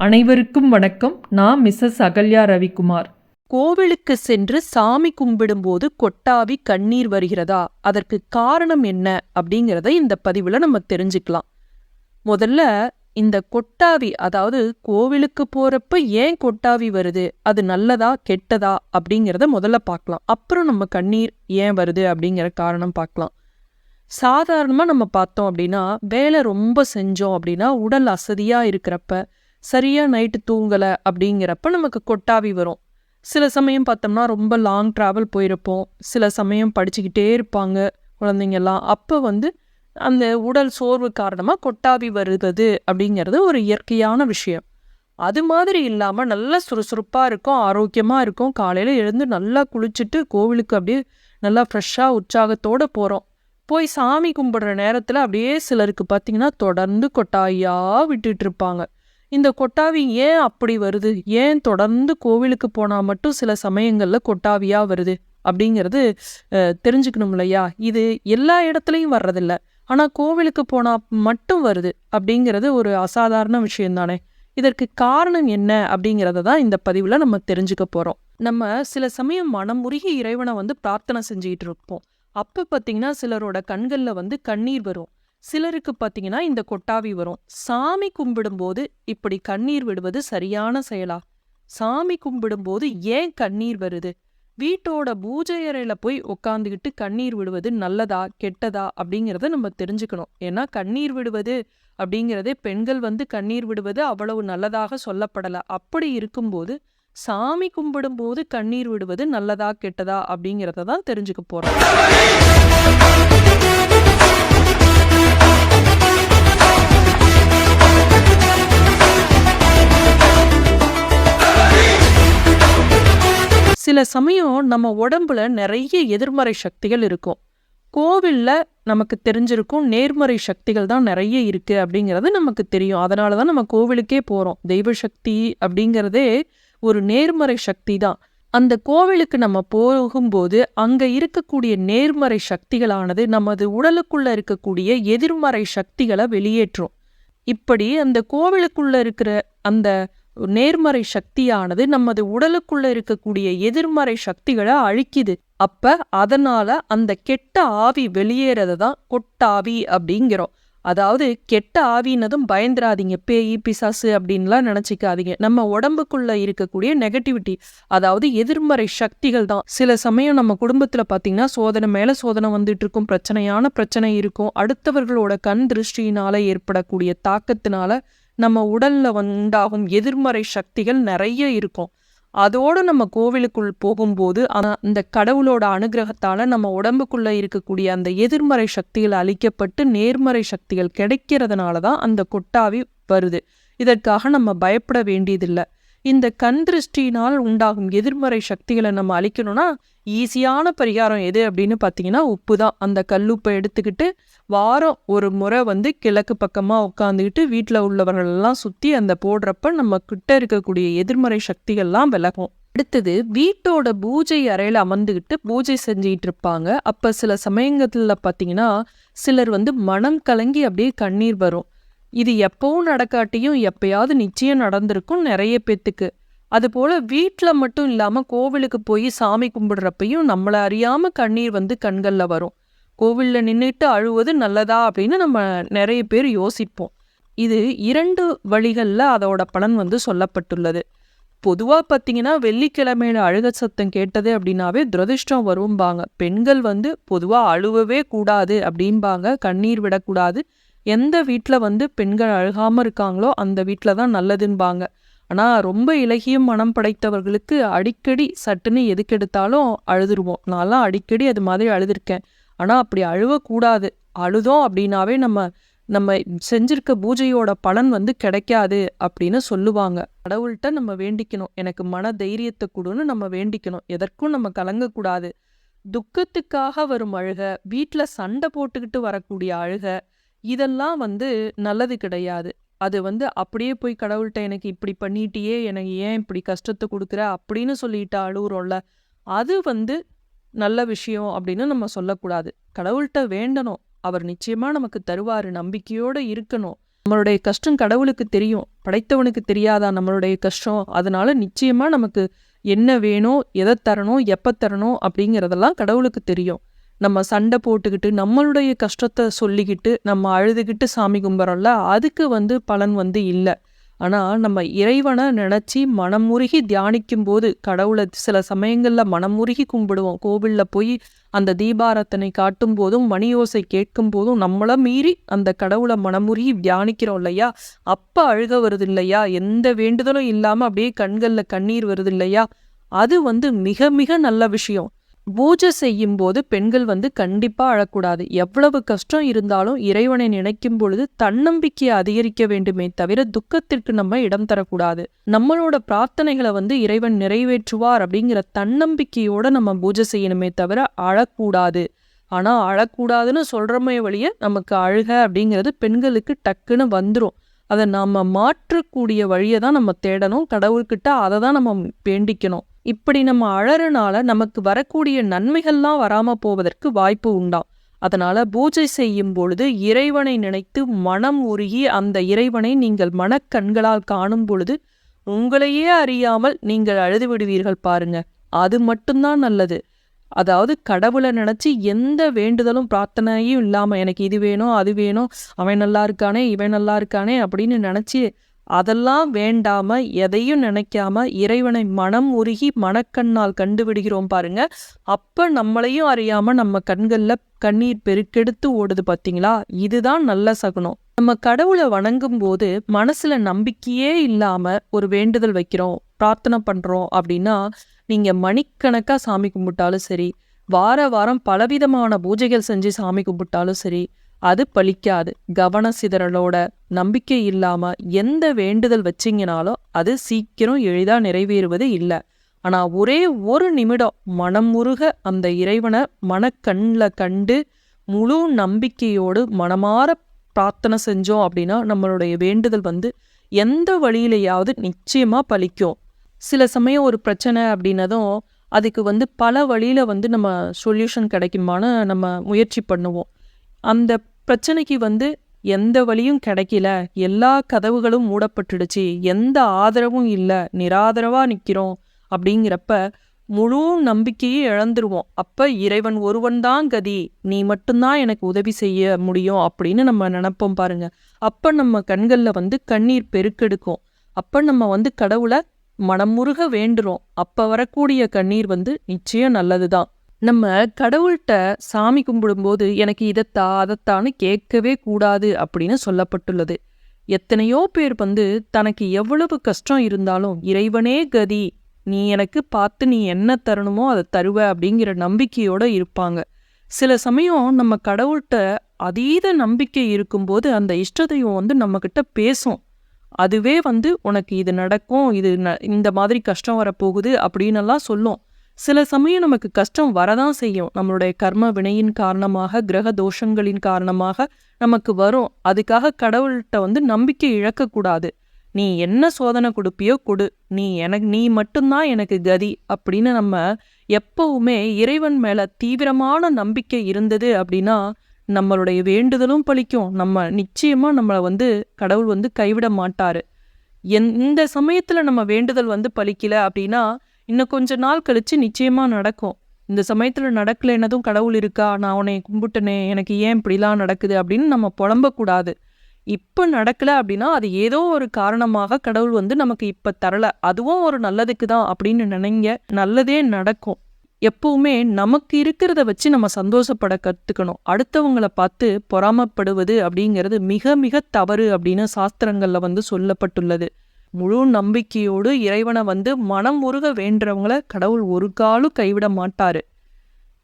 அனைவருக்கும் வணக்கம். நான் மிஸ்ஸஸ் அகல்யா ரவிக்குமார். கோவிலுக்கு சென்று சாமி கும்பிடும்போது கொட்டாவி கண்ணீர் வருகிறதா? அதற்கு காரணம் என்ன? அப்படிங்கிறத இந்த பதிவில் நம்ம தெரிஞ்சுக்கலாம். முதல்ல இந்த கொட்டாவி அதாவது கோவிலுக்கு போறப்ப ஏன் கொட்டாவி வருது? அது நல்லதா கெட்டதா? அப்படிங்கிறத முதல்ல பார்க்கலாம். அப்புறம் நம்ம கண்ணீர் ஏன் வருது அப்படிங்கிற காரணம் பார்க்கலாம். சாதாரணமாக நம்ம பார்த்தோம் அப்படின்னா வேலை ரொம்ப செஞ்சோம் அப்படின்னா உடல் அசதியாக இருக்கிறப்ப சரியாக நைட்டு தூங்கலை அப்படிங்கிறப்ப நமக்கு கொட்டாவி வரும். சில சமயம் பார்த்தோம்னா ரொம்ப லாங் ட்ராவல் போயிருப்போம். சில சமயம் படிச்சுக்கிட்டே இருப்பாங்க குழந்தைங்கெல்லாம். அப்போ வந்து அந்த உடல் சோர்வு காரணமாக கொட்டாவி வருகிறது அப்படிங்கிறது ஒரு இயற்கையான விஷயம். அது மாதிரி இல்லாமல் நல்லா சுறுசுறுப்பாக இருக்கும் ஆரோக்கியமாக இருக்கும். காலையில் எழுந்து நல்லா குளிச்சுட்டு கோவிலுக்கு அப்படியே நல்லா ஃப்ரெஷ்ஷாக உற்சாகத்தோடு போகிறோம் போய் சாமி கும்பிடுற நேரத்தில் அப்படியே சிலருக்கு பார்த்தீங்கன்னா தொடர்ந்து கொட்டாயாக விட்டுட்டு இருப்பாங்க. இந்த கொட்டாவி ஏன் அப்படி வருது? ஏன் தொடர்ந்து கோவிலுக்கு போனால் மட்டும் சில சமயங்களில் கொட்டாவியாக வருது? அப்படிங்கிறது தெரிஞ்சுக்கணும் இல்லையா? இது எல்லா இடத்துலையும் வர்றதில்ல. ஆனால் கோவிலுக்கு போனால் மட்டும் வருது அப்படிங்கிறது ஒரு அசாதாரண விஷயந்தானே இதற்கு காரணம் என்ன அப்படிங்கிறத தான் இந்த பதிவில் நம்ம தெரிஞ்சுக்க போகிறோம் நம்ம சில சமயம் மனமுருகி இறைவனை வந்து பிரார்த்தனை செஞ்சுக்கிட்டு இருப்போம். அப்போ பார்த்தீங்கன்னா சிலரோட கண்களில் வந்து கண்ணீர் வரும். சிலருக்கு பார்த்தீங்கன்னா இந்த கொட்டாவி வரும். சாமி கும்பிடும்போது இப்படி கண்ணீர் விடுவது சரியான செயலா? சாமி கும்பிடும்போது ஏன் கண்ணீர் வருது? வீட்டோட பூஜை அறையில் போய் உட்காந்துக்கிட்டு கண்ணீர் விடுவது நல்லதா கெட்டதா அப்படிங்கிறத நம்ம தெரிஞ்சுக்கணும். ஏன்னா கண்ணீர் விடுவது அப்படிங்கிறதே பெண்கள் வந்து கண்ணீர் விடுவது அவ்வளவு நல்லதாக சொல்லப்படலை. அப்படி இருக்கும்போது சாமி கும்பிடும்போது கண்ணீர் விடுவது நல்லதா கெட்டதா அப்படிங்கிறத தான் தெரிஞ்சுக்க போறோம். சில சமயம் நம்ம உடம்புல நிறைய எதிர்மறை சக்திகள் இருக்கும். கோவில்ல நமக்கு தெரிஞ்சிருக்கும் நேர்மறை சக்திகள் தான் நிறைய இருக்கு அப்படிங்கிறது நமக்கு தெரியும். அதனால தான் நம்ம கோவிலுக்கே போறோம். தெய்வ சக்தி அப்படிங்கிறதே ஒரு நேர்மறை சக்தி தான். அந்த கோவிலுக்கு நம்ம போகும்போது அங்க இருக்கக்கூடிய நேர்மறை சக்திகளானது நமது உடலுக்குள்ள இருக்கக்கூடிய எதிர்மறை சக்திகளை வெளியேற்றும். இப்படி அந்த கோவிலுக்குள்ள இருக்கிற அந்த நேர்மறை சக்தியானது நமது உடலுக்குள்ள இருக்கக்கூடிய எதிர்மறை சக்திகளை அழிக்குது. அப்ப அதனால அந்த கெட்ட ஆவி வெளியேறதை தான் கொட்டாவி அப்படிங்கிறோம். அதாவது கெட்ட ஆவினதும் பயந்துராதீங்க. பேய் பிசாசு அப்படின்லாம் நினைச்சிக்காதீங்க. நம்ம உடம்புக்குள்ள இருக்கக்கூடிய நெகட்டிவிட்டி அதாவது எதிர்மறை சக்திகள் தான். சில சமயம் நம்ம குடும்பத்துல பாத்தீங்கன்னா சோதனை மேல சோதனை வந்துட்டு இருக்கும் பிரச்சனையான பிரச்சனை இருக்கும். அடுத்தவர்களோட கண் திருஷ்டியினால ஏற்படக்கூடிய தாக்கத்தினால நம்ம உடலில் உண்டாகும் எதிர்மறை சக்திகள் நிறைய இருக்கும். அதோடு நம்ம கோவிலுக்குள் போகும்போது அந்த கடவுளோட அனுகிரகத்தால் நம்ம உடம்புக்குள்ளே இருக்கக்கூடிய அந்த எதிர்மறை சக்திகள் அழிக்கப்பட்டு நேர்மறை சக்திகள் கிடைக்கிறதுனால தான் அந்த கொட்டாவி வருது. இதற்காக நம்ம பயப்பட வேண்டியதில்லை. இந்த கண் திருஷ்டினால் உண்டாகும் எதிர்மறை சக்திகளை நம்ம அழிக்கணும்னா ஈஸியான பரிகாரம் எது அப்படின்னு பார்த்தீங்கன்னா உப்பு தான் அந்த கல்லுப்பை எடுத்துக்கிட்டு வாரம் ஒரு முறை வந்து கிழக்கு பக்கமாக உட்காந்துக்கிட்டு வீட்டில் உள்ளவர்கள் எல்லாம் சுற்றி அந்த போடுறப்ப நம்ம கிட்ட இருக்கக்கூடிய எதிர்மறை சக்திகள்லாம் விலகும். அடுத்தது வீட்டோட பூஜை அறையில் அமர்ந்துக்கிட்டு பூஜை செஞ்சுக்கிட்டு இருப்பாங்க. அப்போ சில சமயங்களில் பார்த்தீங்கன்னா சிலர் வந்து மனம் கலங்கி அப்படியே கண்ணீர் வரும். இது எப்பவும் நடக்காட்டியும் எப்பயாவது நிச்சயம் நடந்திருக்கும் நிறைய பேத்துக்கு. அதுபோல வீட்டில் மட்டும் இல்லாமல் கோவிலுக்கு போய் சாமி கும்பிடுறப்பையும் நம்மளை அறியாம கண்ணீர் வந்து கண்களில் வரும். கோவிலில் நின்றுட்டு அழுவது நல்லதா அப்படின்னு நம்ம நிறைய பேர் யோசிப்போம். இது இரண்டு வழிகளில் அதோட பலன் வந்து சொல்லப்பட்டுள்ளது. பொதுவாக பார்த்தீங்கன்னா வெள்ளிக்கிழமையில அழுக சத்தம் கேட்டது அப்படின்னாவே துரதிர்ஷ்டம் வரும்பாங்க. பெண்கள் வந்து பொதுவாக அழுவவே கூடாது அப்படிம்பாங்க. கண்ணீர் விடக்கூடாது. எந்த வீட்டில் வந்து பெண்கள் அழுகாமல் இருக்காங்களோ அந்த வீட்டில் தான் நல்லதுன்பாங்க ஆனால் ரொம்ப இலகிய மனம் படைத்தவர்களுக்கு அடிக்கடி சட்டுன்னு எதுக்கெடுத்தாலும் அழுதுருவோம். நான்லாம் அடிக்கடி அது மாதிரி அழுதுருக்கேன். ஆனால் அப்படி அழுவக்கூடாது. அழுதோம் அப்படின்னாவே நம்ம நம்ம செஞ்சிருக்க பூஜையோட பலன் வந்து கிடைக்காது அப்படின்னு சொல்லுவாங்க. கடவுள்கிட்ட நம்ம வேண்டிக்கணும். எனக்கு மன தைரியத்தை கொடுன்னு நம்ம வேண்டிக்கணும். எதற்கும் நம்ம கலங்கக்கூடாது. துக்கத்துக்காக வரும் அழுக வீட்டில் சண்டை போட்டுக்கிட்டு வரக்கூடிய அழுக இதெல்லாம் வந்து நல்லது கிடையாது. அது வந்து அப்படியே போய் கடவுள்கிட்ட எனக்கு இப்படி பண்ணிட்டியே எனக்கு ஏன் இப்படி கஷ்டத்தை கொடுக்குற அப்படின்னு சொல்லிட்டு அழுகுறோம்ல அது வந்து நல்ல விஷயம் அப்படின்னு நம்ம சொல்லக்கூடாது. கடவுள்கிட்ட வேண்டணும். அவர் நிச்சயமாக நமக்கு தருவார். நம்பிக்கையோடு இருக்கணும். நம்மளுடைய கஷ்டம் கடவுளுக்கு தெரியும். படைத்தவனுக்கு தெரியாதா நம்மளுடைய கஷ்டம்? அதனால நிச்சயமாக நமக்கு என்ன வேணும் எதை தரணும் எப்போ தரணும் அப்படிங்கிறதெல்லாம் கடவுளுக்கு தெரியும். நம்ம சண்டை போட்டுக்கிட்டு நம்மளுடைய கஷ்டத்தை சொல்லிக்கிட்டு நம்ம அழுதுகிட்டு சாமி கும்பிட்றோம்ல அதுக்கு வந்து பலன் வந்து இல்லை. ஆனால் நம்ம இறைவனை நினச்சி மனமுருகி தியானிக்கும் போது கடவுளை சில சமயங்களில் மனமுருகி கும்பிடுவோம். கோவிலில் போய் அந்த தீபாரத்தனை காட்டும் போதும் மணி ஓசை கேட்கும் போதும் நம்மளை மீறி அந்த கடவுளை மனமுருகி தியானிக்கிறோம் இல்லையா? அப்போ அழுக வருது இல்லையா? எந்த வேண்டுதலும் இல்லாமல் அப்படியே கண்களில் கண்ணீர் வருது இல்லையா? அது வந்து மிக மிக நல்ல விஷயம். பூஜை செய்யும் போது பெண்கள் வந்து கண்டிப்பாக அழக்கூடாது. எவ்வளவு கஷ்டம் இருந்தாலும் இறைவனை நினைக்கும் பொழுது தன்னம்பிக்கையை அதிகரிக்க வேண்டுமே தவிர துக்கத்திற்கு நம்ம இடம் தரக்கூடாது. நம்மளோட பிரார்த்தனைகளை வந்து இறைவன் நிறைவேற்றுவார் அப்படிங்கிற தன்னம்பிக்கையோட நம்ம பூஜை செய்யணுமே தவிர அழக்கூடாது. ஆனால் அழக்கூடாதுன்னு சொல்கிறமே வழிய நமக்கு அழுக அப்படிங்கிறது பெண்களுக்கு டக்குன்னு வந்துடும் அதை நாம் மாற்றக்கூடிய வழியை தான் நம்ம தேடணும். கடவுள்கிட்ட அதை தான் நம்ம வேண்டிக்கணும். இப்படி நம்ம அழறனால நமக்கு வரக்கூடிய நன்மைகள்லாம் வராம போவதற்கு வாய்ப்பு உண்டாம். அதனால பூஜை செய்யும் பொழுது இறைவனை நினைத்து மனம் உருகி அந்த இறைவனை நீங்கள் மனக்கண்களால் காணும் பொழுது உங்களையே அறியாமல் நீங்கள் அழுது விடுவீர்கள் பாருங்க. அது மட்டும்தான் நல்லது. அதாவது கடவுளை நினைச்சு எந்த வேண்டுதலும் பிரார்த்தனையும் இல்லாம எனக்கு இது வேணும் அது வேணும் அவன் நல்லா இருக்கானே இவன் நல்லா இருக்கானே அப்படின்னு நினைச்சு அதெல்லாம் வேண்டாம எதையும் நினைக்காம இறைவனை மனம் உருகி மனக்கண்ணால் கண்டு விடுகிறோம் பாருங்க. அப்ப நம்மளையும் அறியாம நம்ம கண்கள்ல கண்ணீர் பெருக்கெடுத்து ஓடுது பாத்தீங்களா? இதுதான் நல்ல சகுனம். நம்ம கடவுளை வணங்கும் போது மனசுல நம்பிக்கையே இல்லாம ஒரு வேண்டுதல் வைக்கிறோம் பிரார்த்தனை பண்றோம் அப்படின்னா நீங்க மணிக்கணக்கா சாமி கும்பிட்டாலும் சரி வார வாரம் பலவிதமான பூஜைகள் செஞ்சு சாமி கும்பிட்டாலும் சரி அது பலிக்காது கவன சிதறலோட நம்பிக்கை இல்லாம எந்த வேண்டுதல் வச்சிங்கனாலும் அது சீக்கிரம் எளிதா நிறைவேறுவது இல்லை. ஆனா ஒரே ஒரு நிமிடம் மனம் முருக அந்த இறைவனை மனக்கண்ணில் கண்டு முழு நம்பிக்கையோடு மனமாற பிரார்த்தனை செஞ்சோம் அப்படின்னா நம்மளுடைய வேண்டுதல் வந்து எந்த வழியிலையாவது நிச்சயமா பலிக்கும் சில சமயம் ஒரு பிரச்சனை அப்படின்னதும் அதுக்கு வந்து பல வழியில வந்து நம்ம சொல்யூஷன் கிடைக்குமான்னு நம்ம முயற்சி பண்ணுவோம். அந்த பிரச்சனைக்கு வந்து எந்த வழியும் கிடைக்கல. எல்லா கதவுகளும் மூடப்பட்டுடுச்சு. எந்த ஆதரவும் இல்லை. நிராதரவா நிக்கிறோம் அப்படிங்கிறப்ப முழு நம்பிக்கையை இழந்துருவோம். அப்ப இறைவன் ஒருவன் தான் கதி. நீ மட்டும்தான் எனக்கு உதவி செய்ய முடியும் அப்படின்னு நம்ம நினைப்போம் பாருங்க. அப்ப நம்ம கண்கள்ல வந்து கண்ணீர் பெருக்கெடுக்கும். அப்ப நம்ம வந்து கடவுளை மனமுருக வேண்டுறோம். அப்ப வரக்கூடிய கண்ணீர் வந்து நிச்சயம் நல்லது தான் நம்ம கடவுள்கிட்ட சாமி கும்பிடும்போது எனக்கு இதத்தா அதைத்தான்னு கேட்கவே கூடாது அப்படின்னு சொல்லப்பட்டுள்ளது. எத்தனையோ பேர் வந்து தனக்கு எவ்வளவு கஷ்டம் இருந்தாலும் இறைவனே கதி நீ எனக்கு பார்த்து நீ என்ன தரணுமோ அதை தருவ அப்படிங்கிற நம்பிக்கையோட இருப்பாங்க. சில சமயம் நம்ம கடவுள்கிட்ட அதீத நம்பிக்கை இருக்கும்போது அந்த இஷ்ட வந்து நம்மக்கிட்ட பேசும். அதுவே வந்து உனக்கு இது நடக்கும் இது ந- இந்த மாதிரி கஷ்டம் வரப்போகுது அப்படின்னெல்லாம் சொல்லும். சில சமயம் நமக்கு கஷ்டம் வரதான் செய்யும். நம்மளுடைய கர்ம வினையின் காரணமாக கிரக தோஷங்களின் காரணமாக நமக்கு வரும். அதுக்காக கடவுள்கிட்ட வந்து நம்பிக்கை இழக்கக்கூடாது. நீ என்ன சோதனை கொடுப்பியோ கொடு. நீ எனக்கு நீ மட்டும்தான் எனக்கு கதி அப்படின்னு நம்ம எப்பவுமே இறைவன் மேல தீவிரமான நம்பிக்கை இருந்தது அப்படின்னா நம்மளுடைய வேண்டுதலும் பலிக்கும். நம்ம நிச்சயமா நம்மளை வந்து கடவுள் வந்து கைவிட மாட்டாரு. எந்த இந்த சமயத்துல நம்ம வேண்டுதல் வந்து பழிக்கல அப்படின்னா இன்னும் கொஞ்ச நாள் கழித்து நிச்சயமாக நடக்கும். இந்த சமயத்தில் நடக்கலைன்னதும் கடவுள் இருக்கா? நான் உன்னை கும்பிட்டனே எனக்கு ஏன் இப்படிலாம் நடக்குது அப்படின்னு நம்ம புலம்பக்கூடாது. இப்போ நடக்கலை அப்படின்னா அது ஏதோ ஒரு காரணமாக கடவுள் வந்து நமக்கு இப்போ தரலை. அதுவும் ஒரு நல்லதுக்கு தான் அப்படின்னு நினைங்க. நல்லதே நடக்கும். எப்பவுமே நமக்கு இருக்கிறத வச்சு நம்ம சந்தோஷப்பட கற்றுக்கணும் அடுத்தவங்களை பார்த்து பொறாமப்படுவது அப்படிங்கிறது மிக மிக தவறு அப்படின்னு சாஸ்திரங்களில் வந்து சொல்லப்பட்டுள்ளது. முழு நம்பிக்கையோடு இறைவனை வந்து மனம் உருக வேண்டுறவங்கள கடவுள் ஒரு காலும் கைவிட மாட்டாரு.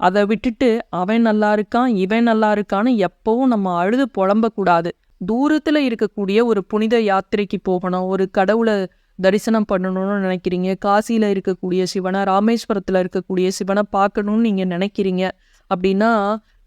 அதை விட்டுட்டு அவன் நல்லா இருக்கான் இவன் நல்லா இருக்கான்னு எப்பவும் நம்ம அழுது புலம்பக்கூடாது. தூரத்துல இருக்கக்கூடிய ஒரு புனித யாத்திரைக்கு போகணும் ஒரு கடவுளை தரிசனம் பண்ணணும்னு நினைக்கிறீங்க காசியில் இருக்கக்கூடிய சிவனை ராமேஸ்வரத்துல இருக்கக்கூடிய சிவனை பார்க்கணும்னு நீங்கள் நினைக்கிறீங்க அப்படின்னா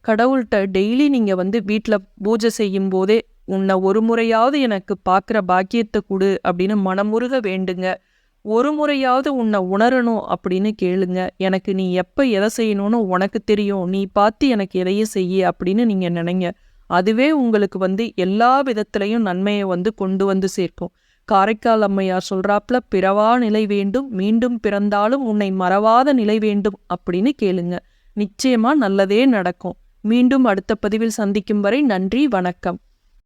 கடவுள்கிட்ட டெய்லி நீங்கள் வந்து வீட்டில் பூஜை செய்யும் போதே உன்னை ஒரு முறையாவது எனக்கு பார்க்குற பாக்கியத்தை கொடு அப்படின்னு மனமுருக வேண்டுங்க. ஒரு முறையாவது உன்னை உணரணும் அப்படின்னு கேளுங்க. எனக்கு நீ எப்போ எதை செய்யணும்னு உனக்கு தெரியும். நீ பார்த்து எனக்கு எதையும் செய்ய அப்படின்னு நீங்க நினைங்க. அதுவே உங்களுக்கு வந்து எல்லா விதத்திலையும் நன்மையை வந்து கொண்டு வந்து சேர்க்கும். காரைக்கால் அம்மையார் சொல்றாப்புல பிறவா நிலை வேண்டும் மீண்டும் பிறந்தாலும் உன்னை மறவாத நிலை வேண்டும் அப்படின்னு கேளுங்க. நிச்சயமா நல்லதே நடக்கும். மீண்டும் அடுத்த பதிவில் சந்திக்கும் வரை நன்றி வணக்கம்.